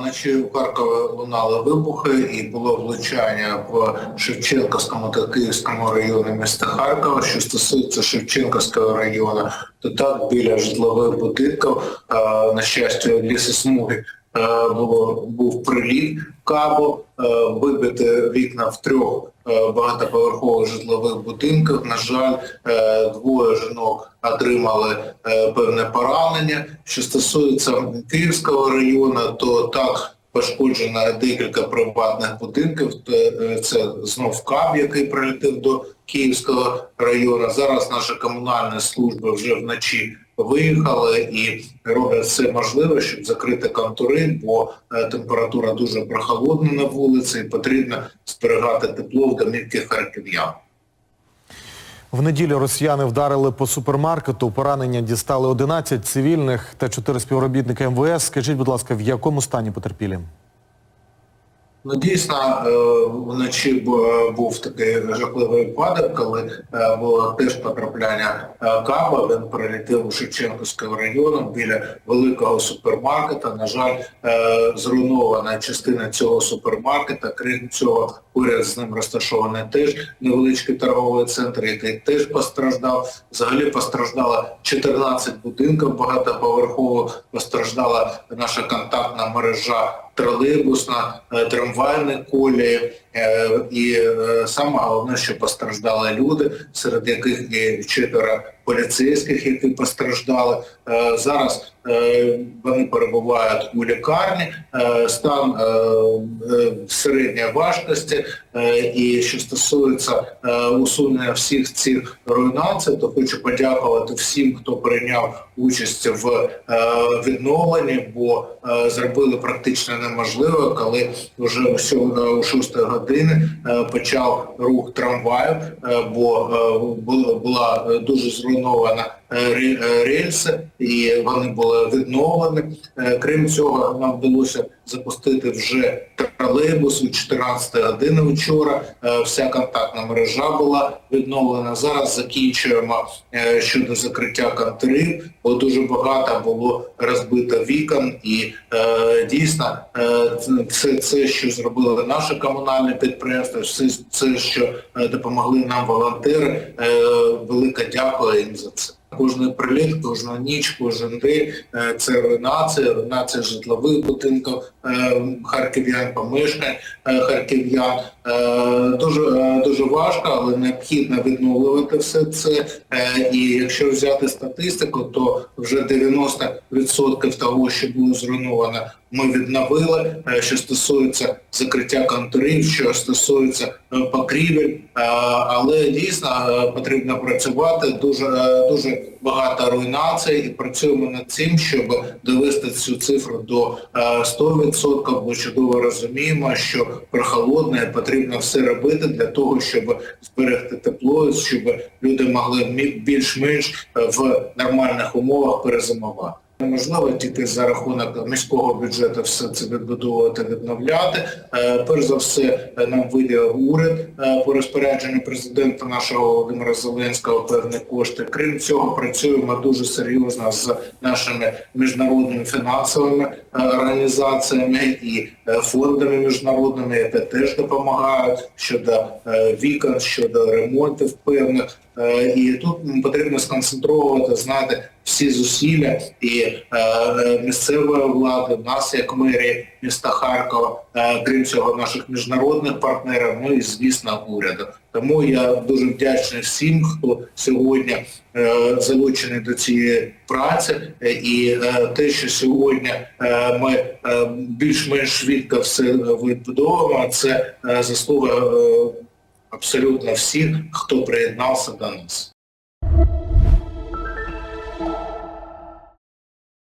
Вночі у Харкові лунали вибухи і було влучання в Шевченківському та Київському районі міста Харкова. Що стосується Шевченківського району, то так біля житлових будинків, е, на щастя, лісосмуги було був приліт кабу, е, вибити вікна в трьох е, багатоповерхових житлових будинках. На жаль, е, двоє жінок отримали е, певне поранення. Що стосується Київського району, то так пошкоджено декілька приватних будинків. Е, Це знов КАБ, який прилетів до Київського району. Зараз наші комунальні служби вже вночі виїхали і роблять все можливе, щоб закрити контури, бо е, температура дуже прохолодна на вулиці і потрібно зберігати тепло в домівки харків'ян. В неділю росіяни вдарили по супермаркету. Поранення дістали 11 цивільних та 4 співробітника МВС. Скажіть, будь ласка, в якому стані потерпілі? Ну, дійсно, е, вночі був такий жахливий випадок, коли е, було теж потрапляння е, каба, він прилетів у Шевченківського району біля великого супермаркета. На жаль, зруйнована частина цього супермаркета. Крім цього, поряд з ним розташований теж невеличкий торговий центр, який теж постраждав. Взагалі постраждало 14 будинків багатоповерхово, постраждала наша контактна мережа тролейбусна, трамвайне трамвайні колії, е, і е, саме головне, що постраждали люди, серед яких і четверо поліцейських, які постраждали. Е, Зараз е, вони перебувають у лікарні, е, стан середньої важкості. І що стосується усунення всіх цих руйнацій, то хочу подякувати всім, хто прийняв участь в відновленні, бо зробили практично неможливо, коли вже о сьо- 6 години почав рух трамваю, бо була дуже зруйнована е, е, рельси, і вони були відновлені. Е, Крім цього, нам вдалося запустити вже тролейбус у 14 години вчора. Вся контактна мережа була відновлена. Зараз закінчуємо щодо закриття контурів, бо дуже багато було розбито вікон і дійсно е, це, це, що зробили наші комунальні підприємства, все це, що допомогли нам волонтери. Велике дякую їм за це. Кожний приліт, кожну ніч, кожен день е, це руйнація, руйнація житлових будинків е, харків'ян, помешкань е, харків'ян. Дуже, дуже важко, але необхідно відновлювати все це. І якщо взяти статистику, то вже 90% того, що було зруйновано, ми відновили. Що стосується закриття контурів, що стосується покрівель, але дійсно потрібно працювати. Дуже дуже багато руйнацій і працюємо над цим, щоб довести цю цифру до е, 100%, бо чудово розуміємо, що прохолодне потрібно все робити для того, щоб зберегти тепло, щоб люди могли більш-менш е, в нормальних умовах перезимувати. Неможливо тільки за рахунок міського бюджету все це відбудовувати, відновляти. Е, Перш за все, е, нам виділив уряд е, по розпорядженню президента нашого Володимира Зеленського певні кошти. Крім цього, працюємо дуже серйозно з нашими міжнародними фінансовими організаціями і фондами міжнародними, які теж допомагають щодо вікон, щодо ремонтів певних. Е, І тут потрібно сконцентровувати, знати всі зусилля і е, е, місцевої влади, нас як мерії міста Харкова, крім цього, наших міжнародних партнерів, ну і звісно уряду. Тому я дуже вдячний всім, хто сьогодні залучений до цієї праці, і те, що сьогодні ми більш-менш швидко все відбудовуємо, це заслуга абсолютно всіх, хто приєднався до нас.